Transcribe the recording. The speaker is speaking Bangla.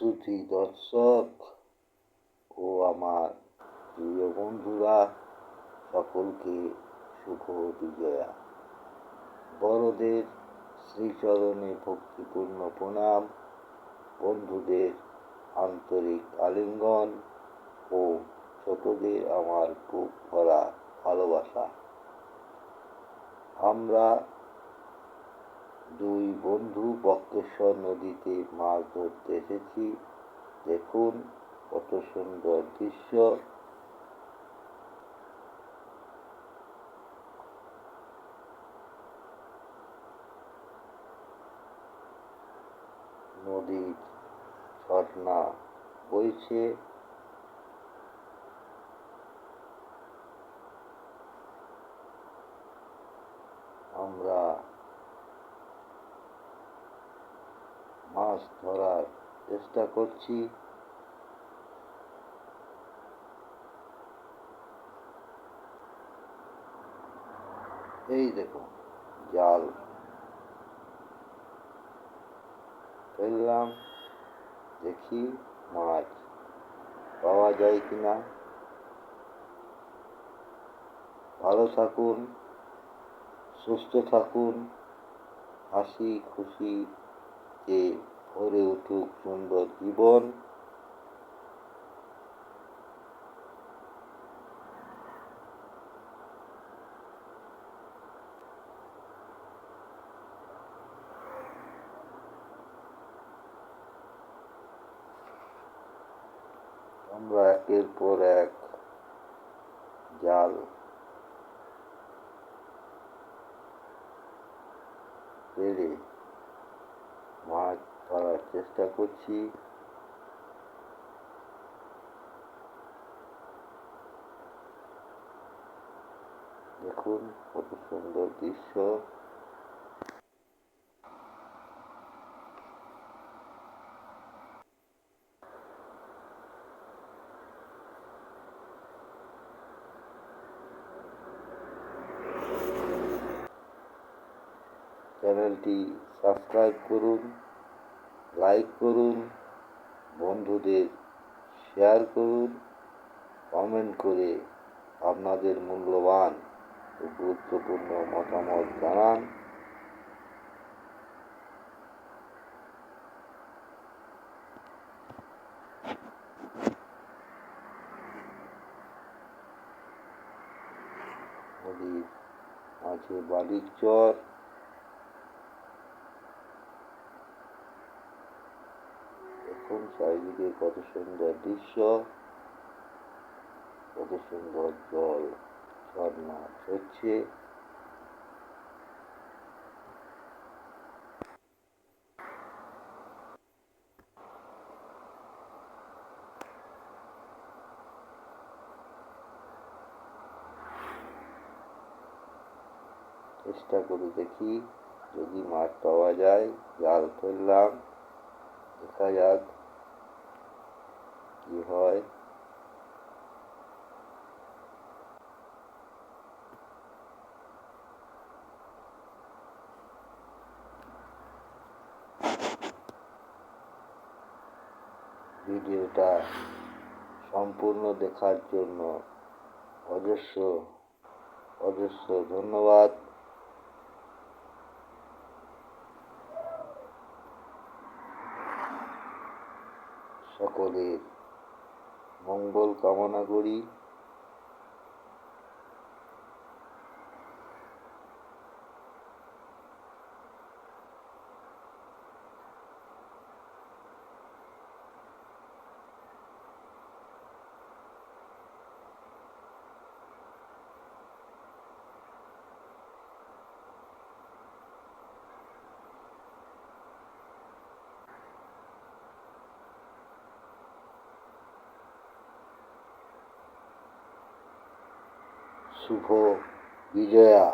শ্রুতি দর্শক ও আমার প্রিয় বন্ধুরা, সকলকে শুভ বিজয়া। বড়দের শ্রীচরণে ভক্তিপূর্ণ প্রণাম, বন্ধুদের আন্তরিক আলিঙ্গন ও ছোটদের আমার বুক ভরা ভালোবাসা। আমরা বন্ধু বক্রেশ্বর নদীতে মাছ ধরতে এসেছি। দেখুন কত সুন্দর দৃশ্য। নদীর ঝর্ণা বইছে। আমরা মাছ ধরার চেষ্টা করছি। এই দেখুন, জাল। ফেললাম, দেখি মাছ পাওয়া যায় কি না ভালো থাকুন, সুস্থ থাকুন, হাসি খুশিতে ভরে উঠুক সুন্দর জীবন। আমরা একের পর এক জাল। পেরে চেষ্টা করছি। দেখুন কত সুন্দর দৃশ্য। চ্যানেলটি সাবস্ক্রাইব করুন। লাইক করুন, বন্ধুদের শেয়ার করুন কমেন্ট করে আপনাদের মূল্যবান ও গুরুত্বপূর্ণ মতামত জানান। মাঝে বালির চর। দেখুন চারিদিকে কত সুন্দর দৃশ্য, কত সুন্দর জল ঝর্ণা ঝরছে। চেষ্টা করে দেখি যদি মাছ পাওয়া যায়, জাল ফেললাম, দেখা যাক। কি হয়? ভিডিওটা সম্পূর্ণ দেখার জন্য অজস্র অজস্র ধন্যবাদ। সকলের মঙ্গল কামনা করি। শুভ বিজয়া